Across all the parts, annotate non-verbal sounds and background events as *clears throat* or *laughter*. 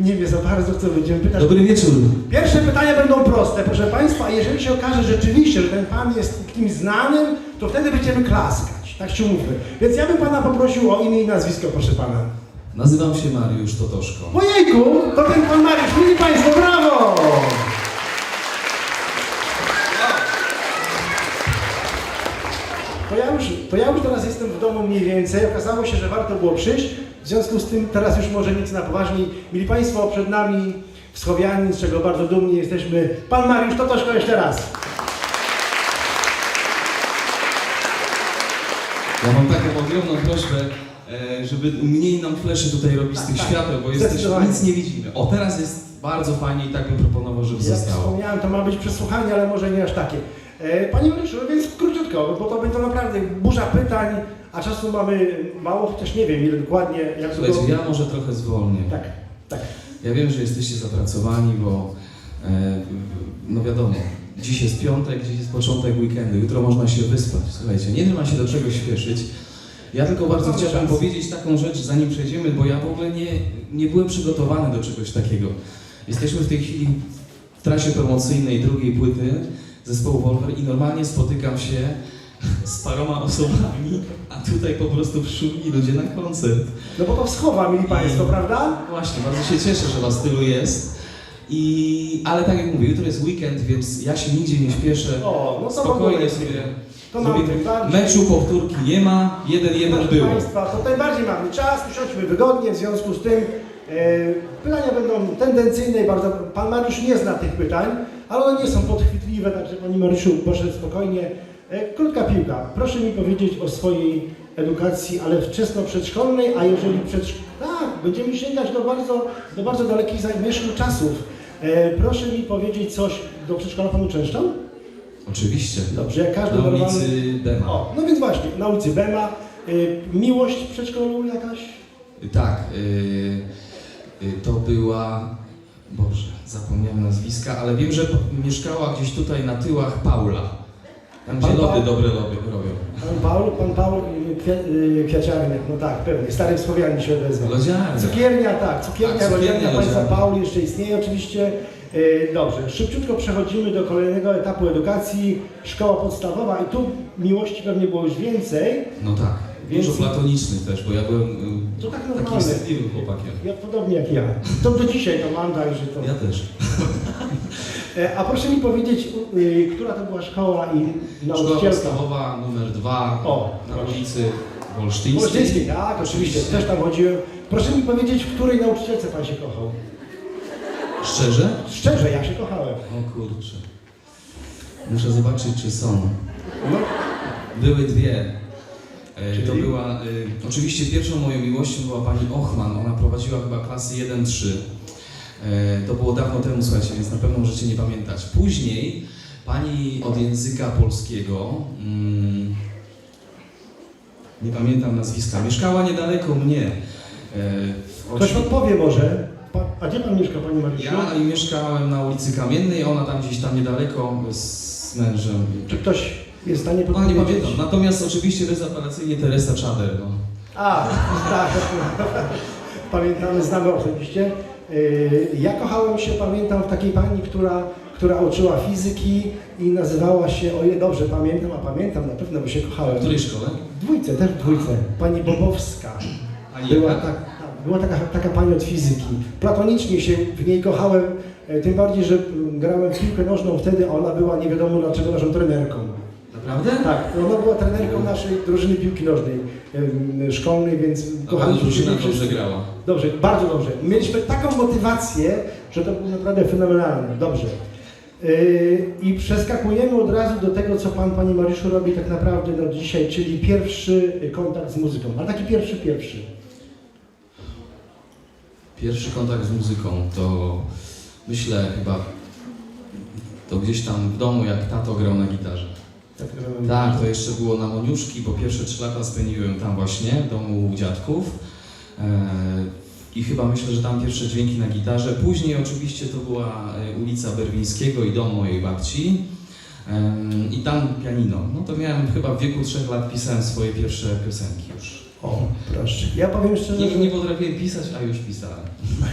nie wie za bardzo, co będziemy pytać. Dobry wieczór. Pierwsze pytania będą proste, proszę Państwa. a Jeżeli się okaże rzeczywiście, że ten Pan jest kimś znanym, to wtedy będziemy klaskać. Tak się umówmy. Więc ja bym Pana poprosił o imię i nazwisko, proszę Pana. Nazywam się Mariusz Totoszko. Ojejku, to ten Pan Mariusz. Mili Państwo, brawo! To ja już teraz jestem w domu mniej więcej. Okazało się, że warto było przyjść. W związku z tym teraz już może nic na poważniej. Mili Państwo, przed nami Wschowianin, z czego bardzo dumni jesteśmy. Pan Mariusz Totoszko jeszcze raz. Ja mam taką ogromną prośbę, e, żeby mniej nam fleszy tutaj robić z Tak, tych tak. świateł, bo jesteś, nic nie widzimy. O, teraz jest bardzo fajnie i tak bym proponował, żeby Jak zostało. wspomniałem, to ma być przesłuchanie, ale może nie aż takie. E, Panie Mariuszu, więc króciutko, bo to będzie naprawdę burza pytań, a czasu mamy mało, chociaż nie wiem ile dokładnie. Jak Słuchajcie, długo- ja może trochę zwolnię. Tak, tak. Ja wiem, że jesteście zapracowani, bo e, no wiadomo, dziś jest piątek, dziś jest początek weekendu, jutro można się wyspać. Słuchajcie, nie ma się do czego śpieszyć. Ja tylko bardzo Mamy chciałbym powiedzieć taką rzecz, zanim przejdziemy, bo ja w ogóle nie, nie byłem przygotowany do czegoś takiego. Jesteśmy w tej chwili w trasie promocyjnej drugiej płyty zespołu Wolver i normalnie spotykam się z paroma osobami, a tutaj po prostu przyszli ludzie na koncert. No bo to wschowa, mili Państwo, prawda? Właśnie, bardzo się cieszę, że Was tylu jest. I, ale tak jak mówię, jutro jest weekend, więc ja się nigdzie nie śpieszę. O, no Spokojnie sobie To mamy. Meczu powtórki nie ma, jeden jeden Proszę był. Państwa, to tym bardziej mamy czas, usiądźmy wygodnie, w związku z tym e, pytania będą tendencyjne i bardzo... Pan Mariusz nie zna tych pytań, ale one nie są podchwytliwe, także Panie Mariuszu, proszę spokojnie. E, krótka piłka. Proszę mi powiedzieć o swojej edukacji, ale wczesno-przedszkolnej, a jeżeli przedszkolnej... Tak, będziemy sięgać do bardzo, do bardzo dalekich zamieszłych czasów. E, proszę mi powiedzieć coś, do przedszkola Pan uczęszczał? Oczywiście. Dobrze, jak każdy Na normalny... ulicy Dema. O, no więc właśnie, na ulicy Bema. Y, miłość w przedszkolu jakaś? Tak, y, y, to była... Boże, zapomniałem nazwiska, ale wiem, że mieszkała gdzieś tutaj na tyłach Paula. Tam gdzie Pan lody dobre robią. robią. Pan Paul, pan Paul, y, kwia, y, no tak, pewnie, starym Słowianin się odezwał. Lodziarnia. Cukiernia, tak, cukiernia, Tak, cukiernia, państwa. Paul jeszcze istnieje oczywiście. Y, Dobrze, szybciutko przechodzimy do kolejnego etapu edukacji, szkoła podstawowa i tu miłości pewnie było już więcej. No tak, Więc- dużo platonicznych też, bo ja byłem y, To tak takim wstydliwym chłopakiem. Ja podobnie jak ja. To do dzisiaj to mam, także to... Ja też. *laughs* E, A proszę mi powiedzieć, y, która to była szkoła i Szkoła nauczycielka? podstawowa numer dwa O, na proszę. ulicy Wolsztyńskiej. Polszczyńskiej, tak, oczywiście, też tam chodziłem. Proszę mi powiedzieć, w której nauczycielce pan się kochał? Szczerze? Szczerze, ja się kochałem. O kurczę. Muszę zobaczyć, czy są. No, Były dwie. E, To Czyli? była, e, oczywiście pierwszą moją miłością była pani Ochman. Ona prowadziła chyba klasy 1-3. E, To było dawno temu, słuchajcie, więc na pewno możecie nie pamiętać. Później pani od języka polskiego, mm, nie pamiętam nazwiska, mieszkała niedaleko mnie. E, ktoś podpowie może. A gdzie pan mieszka, panie Mariuszu? Ja mieszkałem na ulicy Kamiennej, ona tam gdzieś tam niedaleko z mężem. Czy ktoś jest w stanie No nie pamiętam. Natomiast oczywiście bezapelacyjnie Teresa Czader. No. A, tak. *laughs* Pamiętamy, znamy osobiście. Y, Ja kochałem się, pamiętam, w takiej pani, która, która uczyła fizyki i nazywała się, o ile dobrze pamiętam, a pamiętam na pewno, bo się kochałem. W której szkole? W dwójce, też w dwójce. Pani Bobowska. Pani Była, jaka? tak, tak, była taka, taka pani od fizyki. Platonicznie się w niej kochałem, e, tym bardziej, że mm, grałem w piłkę nożną wtedy, a ona była nie wiadomo dlaczego naszą trenerką. Naprawdę? Tak, ona była trenerką naszej drużyny piłki nożnej em, szkolnej, więc się drużyna wszyscy. dobrze grała. Dobrze, bardzo dobrze. Mieliśmy taką motywację, że to było naprawdę fenomenalne. Dobrze. Yy, I przeskakujemy od razu do tego, co Pan, Panie Mariuszu, robi tak naprawdę no, dzisiaj, czyli pierwszy kontakt z muzyką. Ale taki pierwszy, pierwszy. Pierwszy kontakt z muzyką to myślę chyba to gdzieś tam w domu, jak tato grał na gitarze. Tak, to jeszcze było na Moniuszki, bo pierwsze trzy lata spędziłem tam właśnie, w domu u dziadków. Eee, I chyba myślę, że tam pierwsze dźwięki na gitarze. Później oczywiście to była e, ulica Berwińskiego i dom mojej babci. I tam pianino. No to miałem chyba w wieku trzech lat pisałem swoje pierwsze piosenki już. O, proszę. Ja powiem szczerze, Nie, że... nie potrafiłem pisać, a już pisałem.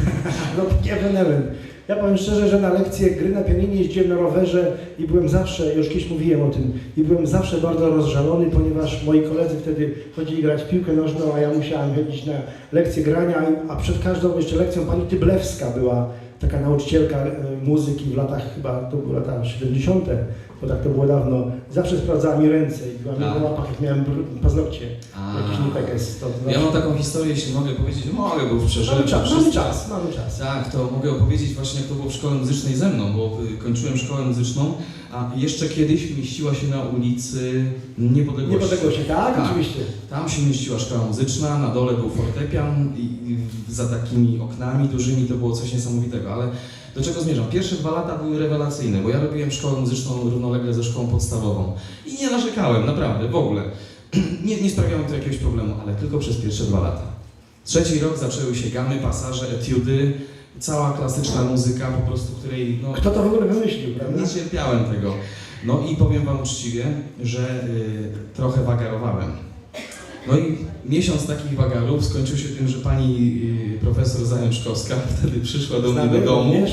*laughs* No nie ewenement. Ja powiem szczerze, że na lekcje gry na pianinie jeździłem na rowerze i byłem zawsze, już kiedyś mówiłem o tym, i byłem zawsze bardzo rozżalony, ponieważ moi koledzy wtedy chodzili grać w piłkę nożną, a ja musiałem chodzić na lekcje grania, a przed każdą jeszcze lekcją pani Tyblewska była taka nauczycielka e, muzyki w latach chyba, to były lata 70., bo tak to było dawno, zawsze sprawdzała mi ręce i była mi Tak. po łapach, jak miałem br- paznokcie, A. jakiś to Ja mam taką historię, jeśli mogę powiedzieć, mogę, bo w mamy przeżyłem czas, mamy wszystko. czas, mamy czas. Tak, to mogę opowiedzieć właśnie jak to było w szkole muzycznej ze mną, bo y, kończyłem szkołę muzyczną, a jeszcze kiedyś mieściła się na ulicy Niepodległości. Niepodległości, tak, Tak. oczywiście. Tam się mieściła szkoła muzyczna, na dole był fortepian i, i za takimi oknami dużymi to było coś niesamowitego, ale do czego zmierzam? Pierwsze dwa lata były rewelacyjne, bo ja robiłem szkołę muzyczną równolegle ze szkołą podstawową i nie narzekałem, naprawdę, w ogóle. *clears throat* nie, nie sprawiało mi to jakiegoś problemu, ale tylko przez pierwsze dwa lata. Trzeci rok zaczęły się gamy, pasaże, etiudy, cała klasyczna muzyka po prostu, której no, Kto to w ogóle wymyślił, prawda? nie cierpiałem tego. No i powiem Wam uczciwie, że y, trochę wagarowałem. No i miesiąc takich wagarów skończył się tym, że pani y, profesor Zajączkowska *laughs* wtedy przyszła do mnie Znamy do domu również?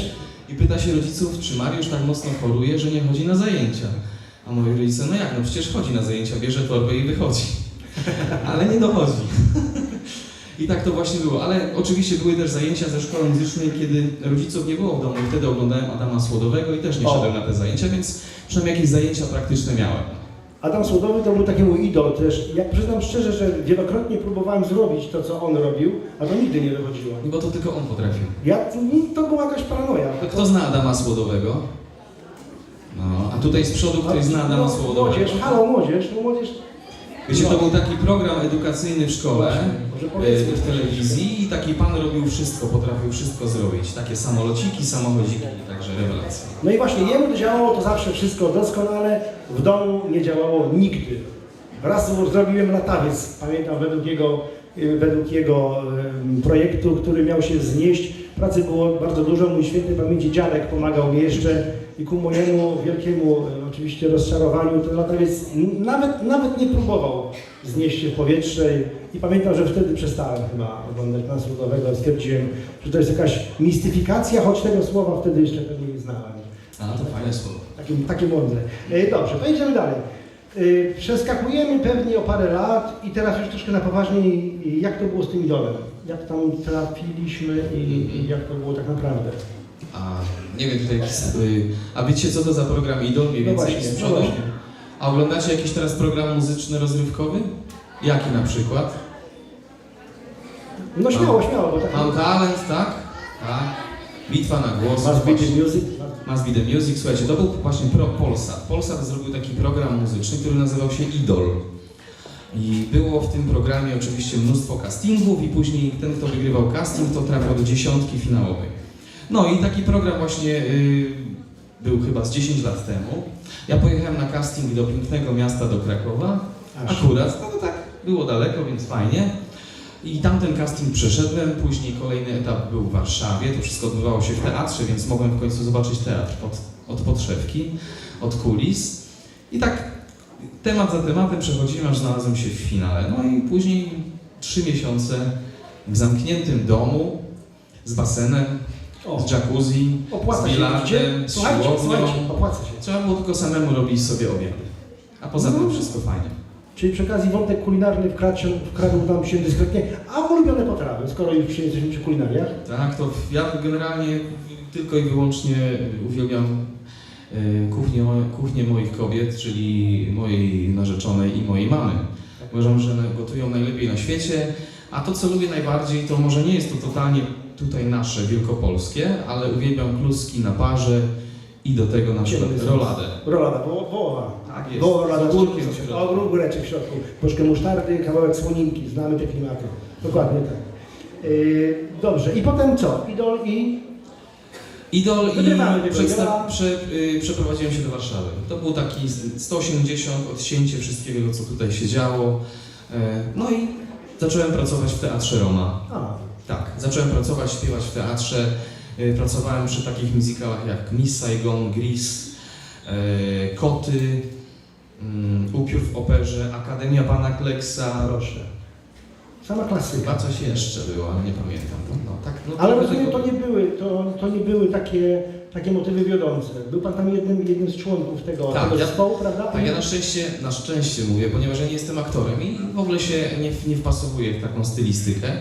i pyta się rodziców, czy Mariusz tak mocno choruje, że nie chodzi na zajęcia. A moi rodzice, no jak, no przecież chodzi na zajęcia, bierze torbę i wychodzi. *laughs* Ale nie dochodzi. *laughs* I tak to właśnie było. Ale oczywiście były też zajęcia ze szkoły muzycznej, kiedy rodziców nie było w domu. Wtedy oglądałem Adama Słodowego i też nie O. szedłem na te zajęcia, więc przynajmniej jakieś zajęcia praktyczne miałem. Adam Słodowy to był taki mój idol też. Ja przyznam szczerze, że wielokrotnie próbowałem zrobić to, co on robił, a to nigdy nie dochodziło. Bo to tylko on potrafił. Ja, to była jakaś paranoja. Kto zna Adama Słodowego? No, a tutaj z przodu ktoś zna Adama No, Słodowego. Młodzież, halo młodzież, no młodzież. Wiecie, to był taki program edukacyjny w szkole. E, w telewizji i taki pan robił wszystko, potrafił wszystko zrobić. Takie samolociki, samochodziki, także rewelacja. No i właśnie jemu działało to zawsze wszystko doskonale, w domu nie działało nigdy. Raz zrobiłem latawiec, pamiętam według jego, y, według jego em, projektu, który miał się znieść. Pracy było bardzo dużo, mój święty pamięci dziadek pomagał mi jeszcze i ku mojemu wielkiemu e, oczywiście rozczarowaniu ten latawiec nawet, nawet nie próbował znieść się w powietrze i, i pamiętam, że wtedy przestałem chyba oglądać Pana Ludowego, stwierdziłem, że to jest jakaś mistyfikacja, choć tego słowa wtedy jeszcze pewnie nie znałem. A to fajne słowo. Takie, takie mądre. E, Dobrze, to idziemy dalej. E, Przeskakujemy pewnie o parę lat i teraz już troszkę na poważniej, jak to było z tym idolem? Jak tam trafiliśmy i, i jak to było tak naprawdę? A nie wiem tutaj, a wiecie co to za program Idol mniej No więcej właśnie, z no przodu? A oglądacie jakiś teraz program muzyczny rozrywkowy? Jaki na przykład? No śmiało, śmiało, bo tak... Mam talent, tak? Tak. Bitwa na głos. Must be the music. Must be the music. Słuchajcie, to był właśnie pro Polsat. Polsat zrobił taki program muzyczny, który nazywał się Idol. I było w tym programie oczywiście mnóstwo castingów i później ten, kto wygrywał casting, to trafiał do dziesiątki finałowej. No i taki program właśnie y, był chyba z 10 lat temu. Ja pojechałem na casting do pięknego miasta, do Krakowa. Aż. Akurat, no to tak było daleko, więc fajnie. I tamten casting przeszedłem, później kolejny etap był w Warszawie, to wszystko odbywało się w teatrze, więc mogłem w końcu zobaczyć teatr od, od podszewki, od kulis. I tak temat za tematem przechodziłem, aż znalazłem się w finale. No i później trzy miesiące w zamkniętym domu, z basenem, O, z jacuzzi, z bilardem, z siłownią. słuchajcie, opłaca się. Trzeba było tylko samemu robić sobie obiady. A poza tym No. wszystko fajnie. Czyli przy okazji wątek kulinarny wkradł, wkradł nam się dyskretnie. A ulubione potrawy, skoro już się jesteśmy przy kulinariach? Tak, to ja generalnie tylko i wyłącznie uwielbiam e, kuchnię, kuchnię moich kobiet, czyli mojej narzeczonej i mojej mamy. Uważam, że gotują najlepiej na świecie, a to co lubię najbardziej to może nie jest to totalnie tutaj nasze, wielkopolskie, ale uwielbiam kluski na parze i do tego na przykład roladę. Rolada, wo- wołowa. Tak jest. Wołowa, Z ogórkiem w środku. ogóreczek w środku. Troszkę musztardy, kawałek słoninki, znamy te klimaty. Dokładnie tak. Yy, dobrze, i potem co? Idol i... Idol i Wygrywamy przedsta- prze, y, przeprowadziłem się do Warszawy. To był taki 180 odcięcie wszystkiego, co tutaj się działo. E, No i zacząłem pracować w Teatrze Roma. A, Tak, zacząłem pracować, śpiewać w teatrze. Y, Pracowałem przy takich musicalach jak Miss Saigon, Grease, e, Koty, mm, Upiór w operze, Akademia Pana Kleksa. proszę. Sama klasyka. Chyba coś jeszcze było, ale nie pamiętam. No, no, tak, no, Ale to- rozumiem, to nie były, to, to nie były takie, takie motywy wiodące. Był Pan tam jednym, jednym z członków tego, Tak, tego ja- zespołu, prawda? Tak, ja na szczęście, na szczęście mówię, ponieważ ja nie jestem aktorem i w ogóle się nie, nie wpasowuję w taką stylistykę.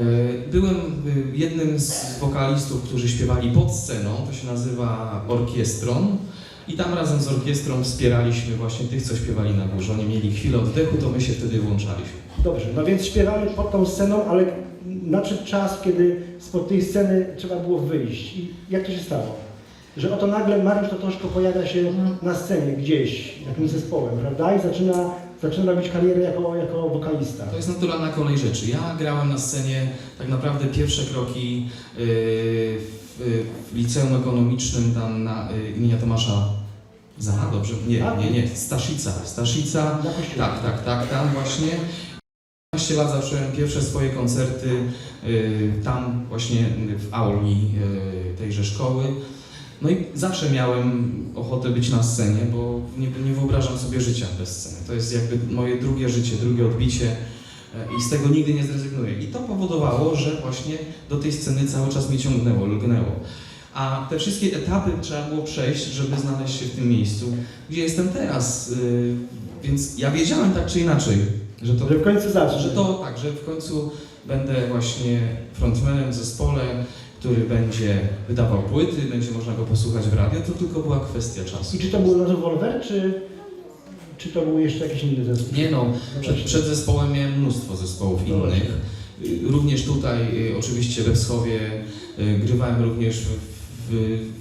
E, Byłem e, jednym z wokalistów, którzy śpiewali pod sceną, to się nazywa orkiestron. I tam razem z orkiestrą wspieraliśmy właśnie tych, co śpiewali na górze. Oni mieli chwilę oddechu, to my się wtedy włączaliśmy. Dobrze, no więc śpiewamy pod tą sceną, ale nadszedł czas, kiedy spod tej sceny trzeba było wyjść. I jak to się stało? Że oto nagle Mariusz Totoszko pojawia się na scenie gdzieś, jakimś zespołem, prawda? I zaczyna, zaczyna robić karierę jako, jako wokalista. To jest naturalna kolej rzeczy. Ja grałem na scenie tak naprawdę pierwsze kroki yy, w, w liceum ekonomicznym tam na yy, imienia Tomasza Zana, dobrze? Nie, nie, nie, Staszica. Staszica, tak, tak, tak, tam właśnie. 15 lat zacząłem pierwsze swoje koncerty yy, tam właśnie w auli yy, tejże szkoły. No i zawsze miałem ochotę być na scenie, bo nie, nie wyobrażam sobie życia bez sceny. To jest jakby moje drugie życie, drugie odbicie e, i z tego nigdy nie zrezygnuję. I to powodowało, że właśnie do tej sceny cały czas mnie ciągnęło, lgnęło. A te wszystkie etapy trzeba było przejść, żeby znaleźć się w tym miejscu, gdzie jestem teraz. Yy, Więc ja wiedziałem tak czy inaczej, że to Że w końcu zacznie. że to tak, że w końcu będę właśnie frontmanem w zespole, który będzie wydawał płyty, będzie można go posłuchać w radio, to tylko była kwestia czasu. I czy to był rewolwer, czy, czy to był jeszcze jakiś inny zespół? Nie no, No przed, przed zespołem miałem mnóstwo zespołów No innych. właśnie. Również tutaj, y, oczywiście we Wschowie, y, grywałem również w,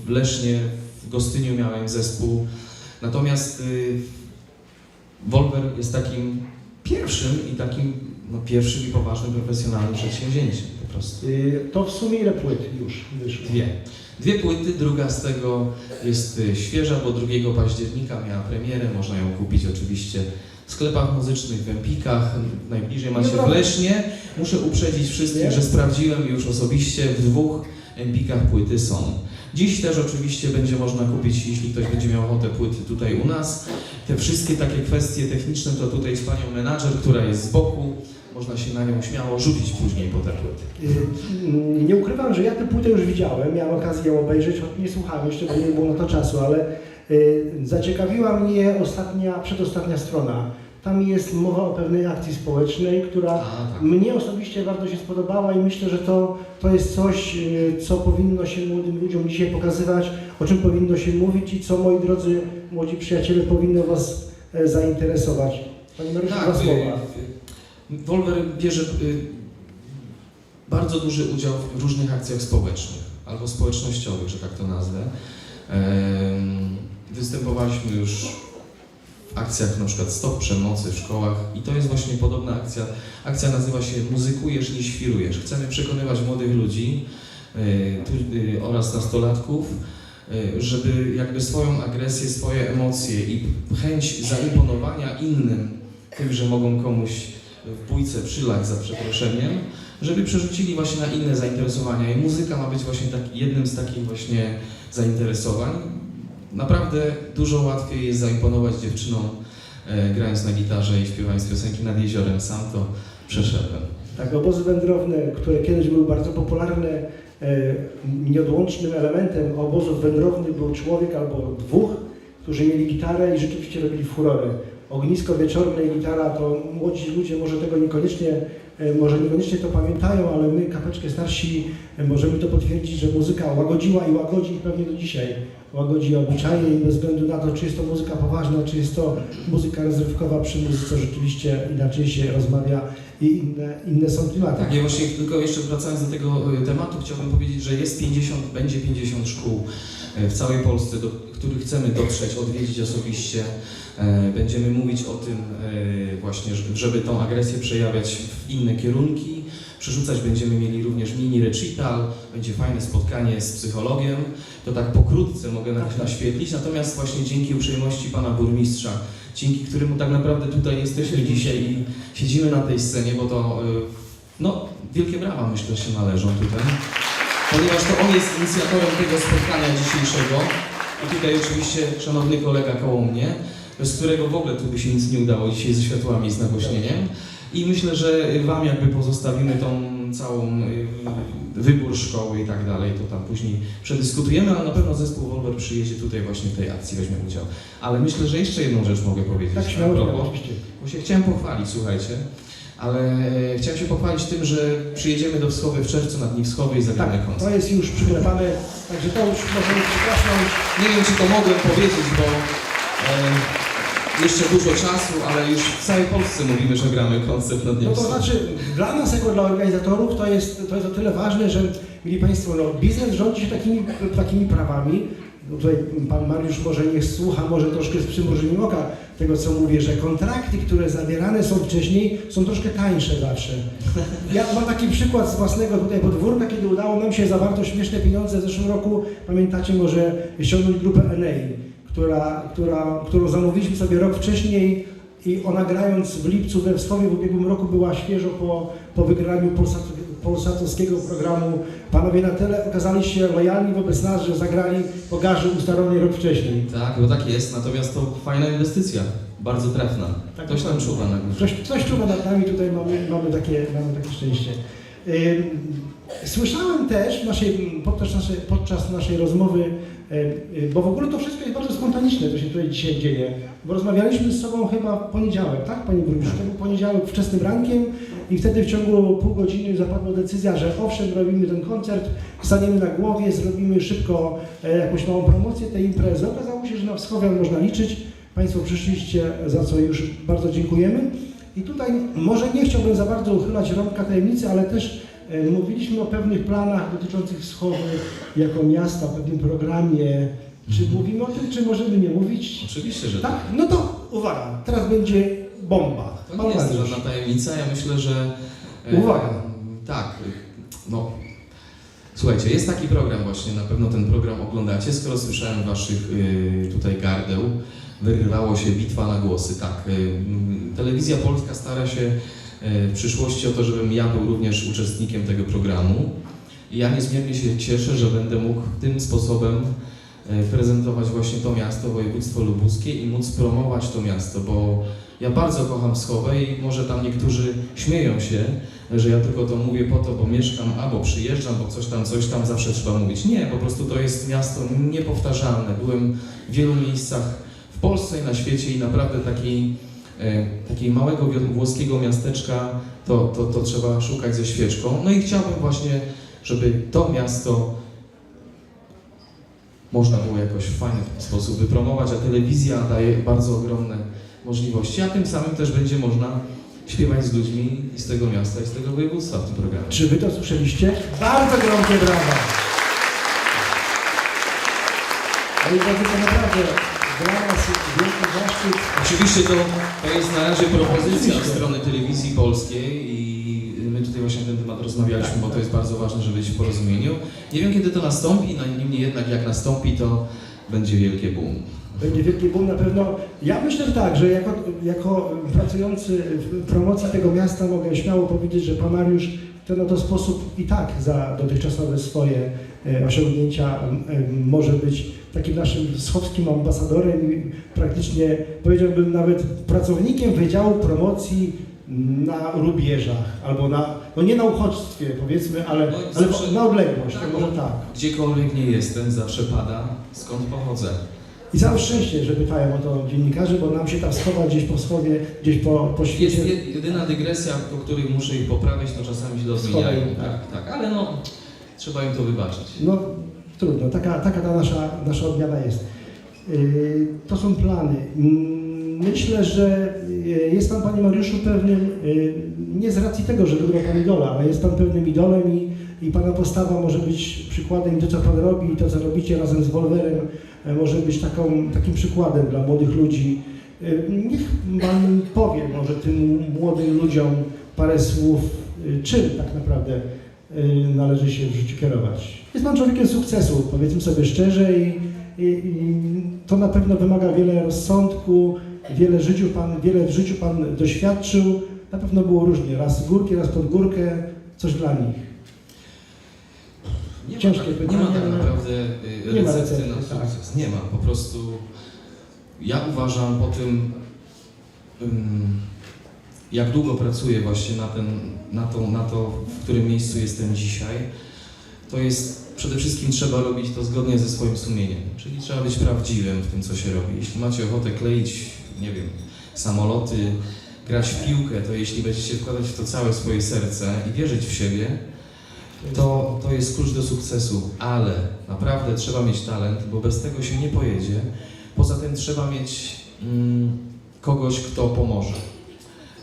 w, Lesznie, w Gostyniu miałem zespół. Natomiast y, Wolver jest takim pierwszym i takim no, pierwszym i poważnym profesjonalnym przedsięwzięciem prostu. Y, To w sumie ile płyt już wyszło? Dwie. Dwie płyty, druga z tego jest y, świeża, bo 2 października miała premierę, można ją kupić oczywiście w sklepach muzycznych, w Empikach, najbliżej macie w. Lesznie. Muszę uprzedzić wszystkich, że sprawdziłem już osobiście, w dwóch Empikach płyty są. Dziś też oczywiście będzie można kupić, jeśli ktoś będzie miał ochotę, płyty tutaj u nas. Te wszystkie takie kwestie techniczne to tutaj jest panią menadżer, która jest z boku. Można się na nią śmiało rzucić później po te płyty. Y, Nie ukrywam, że ja tę płytę już widziałem, miałem okazję ją obejrzeć, nie słuchałem jeszcze, bo nie było na to czasu, ale y, zaciekawiła mnie ostatnia, przedostatnia strona. Tam jest mowa o pewnej akcji społecznej, która A, tak. mnie osobiście bardzo się spodobała i myślę, że to, to jest coś, y, co powinno się młodym ludziom dzisiaj pokazywać, o czym powinno się mówić i co, moi drodzy młodzi przyjaciele, powinno Was e, zainteresować. Panie Mariuszu, dwa Tak, słowa. Wolver bierze y, bardzo duży udział w różnych akcjach społecznych albo społecznościowych, że tak to nazwę. Występowaliśmy już w akcjach na przykład Stop Przemocy w szkołach i to jest właśnie podobna akcja. Akcja nazywa się Muzykujesz, nie świrujesz. Chcemy przekonywać młodych ludzi y, y, oraz nastolatków, żeby jakby swoją agresję, swoje emocje i chęć zaimponowania innym, tym, że mogą komuś w bójce przylać za przeproszeniem, żeby przerzucili właśnie na inne zainteresowania. I muzyka ma być właśnie taki, jednym z takich właśnie zainteresowań. Naprawdę dużo łatwiej jest zaimponować dziewczynom e, grając na gitarze i śpiewając piosenki nad jeziorem. Sam to przeszedłem. Tak, obozy wędrowne, które kiedyś były bardzo popularne, e, nieodłącznym elementem obozów wędrownych był człowiek albo dwóch, którzy mieli gitarę i rzeczywiście robili furorę. Ognisko wieczorne i gitara, to młodzi ludzie może tego niekoniecznie, e, może niekoniecznie to pamiętają, ale my, kapeczkę starsi, e, możemy to potwierdzić, że muzyka łagodziła i łagodzi ich pewnie do dzisiaj. Łagodzi obyczaje i bez względu na to, czy jest to muzyka poważna, czy jest to muzyka rozrywkowa, przy muzyce rzeczywiście inaczej się rozmawia i inne, inne są klimaty. Tak, ja właśnie tylko jeszcze wracając do tego e, tematu, chciałbym powiedzieć, że jest 50, będzie 50 szkół w całej Polsce, do których chcemy dotrzeć, odwiedzić osobiście. E, Będziemy mówić o tym e, właśnie, że- żeby tą agresję przejawiać w inne kierunki. Przerzucać będziemy mieli również mini recital, będzie fajne spotkanie z psychologiem. To tak pokrótce mogę na- naświetlić, natomiast właśnie dzięki uprzejmości pana burmistrza, dzięki któremu tak naprawdę tutaj jesteśmy dzisiaj i siedzimy na tej scenie, bo to no, wielkie brawa myślę się należą tutaj, ponieważ to on jest inicjatorem tego spotkania dzisiejszego i tutaj oczywiście szanowny kolega koło mnie, bez którego w ogóle tu by się nic nie udało dzisiaj ze światłami i z nagłośnieniem. I myślę, że Wam jakby pozostawimy tą całą y, wybór szkoły i tak dalej, to tam później przedyskutujemy, ale na pewno zespół Wolver przyjedzie tutaj właśnie w tej akcji, weźmie udział. Ale myślę, że jeszcze jedną rzecz mogę powiedzieć. Tak śmiało, oczywiście. Bo się chciałem pochwalić, słuchajcie, ale e, chciałem się pochwalić tym, że przyjedziemy do Wschowy w czerwcu na Dni Wschowy i zagramy Tak, koncert. to jest już przyklepane, także to już możemy przepraszam. Nie wiem, czy to mogłem powiedzieć, bo e, jeszcze dużo czasu, ale już w całej Polsce mówimy, że gramy koncert na Dni No to Wschowy. znaczy, dla nas jako dla organizatorów to jest, to jest o tyle ważne, że mieli Państwo, no, biznes rządzi się takimi, takimi prawami. No tutaj Pan Mariusz może nie słucha, może troszkę z przymrużeniem oka tego, co mówię, że kontrakty, które zawierane są wcześniej, są troszkę tańsze zawsze. Ja mam taki przykład z własnego tutaj podwórka, kiedy udało nam się za bardzo śmieszne pieniądze w zeszłym roku, pamiętacie może, ściągnąć grupę NA, która, która, którą zamówiliśmy sobie rok wcześniej i ona grając w lipcu we Wschowie w ubiegłym roku była świeżo po, po wygraniu polsat, polsatowskiego programu. Panowie na tyle okazali się lojalni wobec nas, że zagrali po garzy ustalonej rok wcześniej. Tak, bo tak jest, natomiast to fajna inwestycja, bardzo trafna. Tak, Ktoś tam czuwa na górze. Ktoś, ktoś czuwa nad nami, tutaj mamy, mamy, takie, mamy takie szczęście. Słyszałem też naszej, podczas, naszej, podczas naszej rozmowy, y, bo w ogóle to wszystko jest bardzo spontaniczne, co się tutaj dzisiaj dzieje, bo rozmawialiśmy z sobą chyba w poniedziałek, tak Panie Burmistrzu? To był poniedziałek wczesnym rankiem i wtedy w ciągu pół godziny zapadła decyzja, że owszem, robimy ten koncert, staniemy na głowie, zrobimy szybko e, jakąś małą promocję tej imprezy. Okazało się, że na Wschowian można liczyć. Państwo przyszliście, za co już bardzo dziękujemy. I tutaj może nie chciałbym za bardzo uchylać rąbka tajemnicy, ale też e, mówiliśmy o pewnych planach dotyczących Wschowy jako miasta, o pewnym programie. Czy mówimy o tym, czy możemy nie mówić? Oczywiście, że Tak? No to uwaga, teraz będzie bomba. To nie jest żadna tajemnica, ja myślę, że... e, Uwaga. Tak, no... Słuchajcie, jest taki program właśnie, na pewno ten program oglądacie, skoro słyszałem waszych y, tutaj gardeł, wyrywało się bitwa na głosy. Tak, y, mm, telewizja polska stara się y, w przyszłości o to, żebym ja był również uczestnikiem tego programu. I ja niezmiernie się cieszę, że będę mógł tym sposobem prezentować właśnie to miasto, województwo lubuskie i móc promować to miasto, bo ja bardzo kocham Wschowę i może tam niektórzy śmieją się, że ja tylko to mówię po to, bo mieszkam albo przyjeżdżam, bo coś tam, coś tam zawsze trzeba mówić. Nie, po prostu to jest miasto niepowtarzalne. Byłem w wielu miejscach w Polsce i na świecie i naprawdę takiej, e, takiej małego włoskiego miasteczka to, to, to trzeba szukać ze świeczką. No i chciałbym właśnie, żeby to miasto można było jakoś w fajny sposób wypromować, a telewizja daje bardzo ogromne możliwości, a tym samym też będzie można śpiewać z ludźmi i z tego miasta, i z tego województwa w tym programie. Czy Wy to słyszeliście? Bardzo gromkie brawa. Drodzy, to naprawdę dla nas wielki zaszczyt. Oczywiście to, to jest na razie propozycja od Oczywiście. strony telewizji polskiej i tutaj właśnie ten temat rozmawialiśmy, bo to jest bardzo ważne, żeby być w porozumieniu. Nie wiem kiedy to nastąpi, no niemniej jednak jak nastąpi, to będzie wielkie boom. Będzie wielki boom na pewno. Ja myślę, że tak, że jako, jako pracujący promocji tego miasta mogę śmiało powiedzieć, że Pan Mariusz w ten oto sposób i tak za dotychczasowe swoje e, osiągnięcia może być takim naszym schowskim ambasadorem i praktycznie powiedziałbym nawet pracownikiem Wydziału Promocji na rubieżach, albo na, no nie na uchodźstwie powiedzmy, ale, No ale zawsze- na odległość, tak, może tak. Gdziekolwiek nie jestem, zawsze pada, skąd pochodzę. I całe szczęście, że pytają o to dziennikarze, bo nam się ta schowa gdzieś po schowie, gdzieś po, po Jest świecie. je- jedyna dygresja, po której muszę ich poprawić, to czasami się dozmieniają. Schowaj, Tak, tak, ale no, trzeba im to wybaczyć. No trudno, taka, taka ta nasza, nasza odmiana jest. Yy, to są plany. Myślę, że yy, jest Pan, Panie Mariuszu, pewnym, yy, nie z racji tego, że wybrał Pan idola, ale jest Pan pewnym idolem i, i Pana postawa może być przykładem to, co Pan robi, i to, co robicie razem z Wolverem, e, może być taką, takim przykładem dla młodych ludzi. Niech Pan powie może tym młodym ludziom parę słów, czym tak naprawdę należy się w życiu kierować. Jest Pan człowiekiem sukcesu, powiedzmy sobie szczerze i, i, i to na pewno wymaga wiele rozsądku, wiele, życiu pan, wiele w życiu Pan doświadczył. Na pewno było różnie, raz górki, raz pod górkę, coś dla nich. Nie Ciężkie ma, tak- pytanie, Nie ma tak naprawdę y, ma recepty recepty, na tak. sukces. Nie ma, po prostu ja uważam po tym, ym, jak długo pracuję właśnie na, ten, na, to, na to, w którym miejscu jestem dzisiaj, to jest przede wszystkim trzeba robić to zgodnie ze swoim sumieniem, czyli trzeba być prawdziwym w tym, co się robi. Jeśli macie ochotę kleić, nie wiem, samoloty, grać w piłkę, to jeśli będziecie wkładać w to całe swoje serce i wierzyć w siebie, to, to jest klucz do sukcesu, ale naprawdę trzeba mieć talent, bo bez tego się nie pojedzie. Poza tym trzeba mieć mm, kogoś, kto pomoże.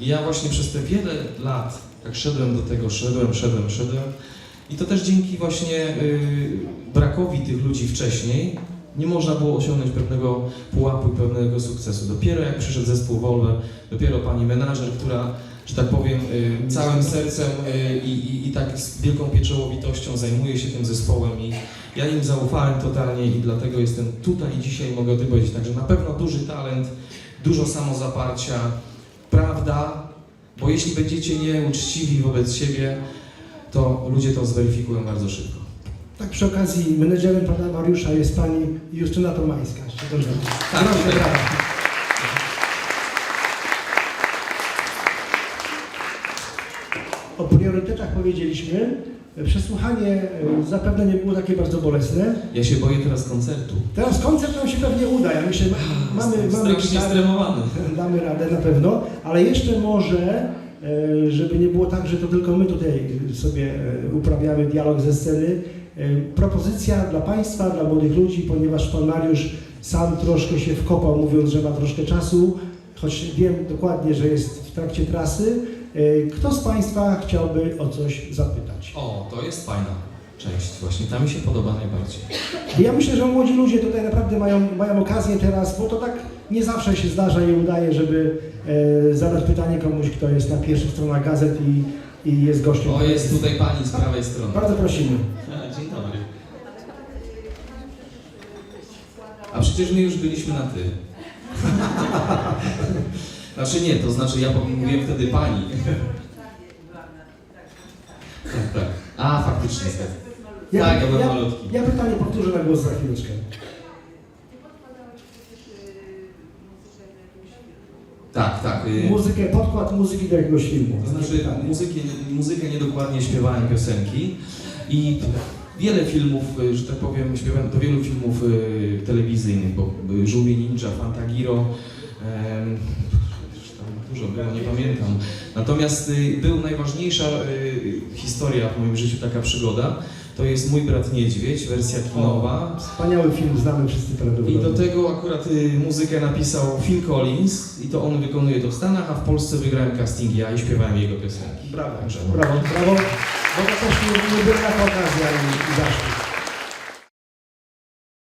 I ja właśnie przez te wiele lat tak szedłem do tego, szedłem, szedłem, szedłem i to też dzięki właśnie y, brakowi tych ludzi wcześniej nie można było osiągnąć pewnego pułapu pewnego sukcesu. Dopiero jak przyszedł zespół Volvo, dopiero pani menadżer, która, że tak powiem, y, całym sercem y, i, i, tak z wielką pieczołowitością zajmuje się tym zespołem i ja im zaufałem totalnie i dlatego jestem tutaj dzisiaj mogę o tym powiedzieć. Także na pewno duży talent, dużo samozaparcia, prawda, bo jeśli będziecie nieuczciwi wobec siebie, to ludzie to zweryfikują bardzo szybko. Tak przy okazji, menedżerem pana Mariusza jest pani Justyna Tomańska. Jeszcze dobrze. Tak, Proszę, tak. brawa. O priorytetach powiedzieliśmy. Przesłuchanie e, zapewne nie było takie bardzo bolesne. Ja się boję teraz koncertu. Teraz koncert nam się pewnie uda. Ja myślę, mamy, Jestem mamy strasznie gitarę, stremowany. *laughs* damy radę na pewno, ale jeszcze może, e, żeby nie było tak, że to tylko my tutaj sobie e, uprawiamy dialog ze sceny, propozycja dla Państwa, dla młodych ludzi, ponieważ Pan Mariusz sam troszkę się wkopał, mówiąc, że ma troszkę czasu, choć wiem dokładnie, że jest w trakcie trasy. E, Kto z Państwa chciałby o coś zapytać? O, to jest fajna część. Właśnie ta mi się podoba najbardziej. Ja myślę, że młodzi ludzie tutaj naprawdę mają, mają okazję teraz, bo to tak nie zawsze się zdarza i udaje, żeby e, zadać pytanie komuś, kto jest na pierwszych stronach gazet i, i jest gościem. O, jest tutaj pani z prawej strony. Bardzo prosimy. A, Dzień dobry. A przecież my już byliśmy na ty. *laughs* Znaczy nie, to znaczy ja mówiłem wtedy pani. Tak, tak. A, faktycznie. Tak, ja byłem ja, malutki. ja pytanie powtórzę na głos za chwileczkę. Tak, tak. y, Muzykę, podkład muzyki do jakiegoś filmu. To znaczy muzykę, muzykę niedokładnie śpiewałem piosenki i wiele filmów, y, że tak powiem, śpiewałem do wielu filmów y, telewizyjnych, bo y, Żółwie Ninja, Fantagiro, dużo było, nie pamiętam. Natomiast y, był najważniejsza y, historia w moim życiu, taka przygoda, to jest Mój Brat Niedźwiedź, wersja kinowa. Wspaniały film, znamy wszyscy I prawdopodobnie. do tego akurat y, muzykę napisał Phil Collins i to on wykonuje to w Stanach, a w Polsce wygrałem casting ja i śpiewałem jego piosenki. Brawo, Także, brawo, brawo. Bo to też nie, była okazja i, i zaszczyt.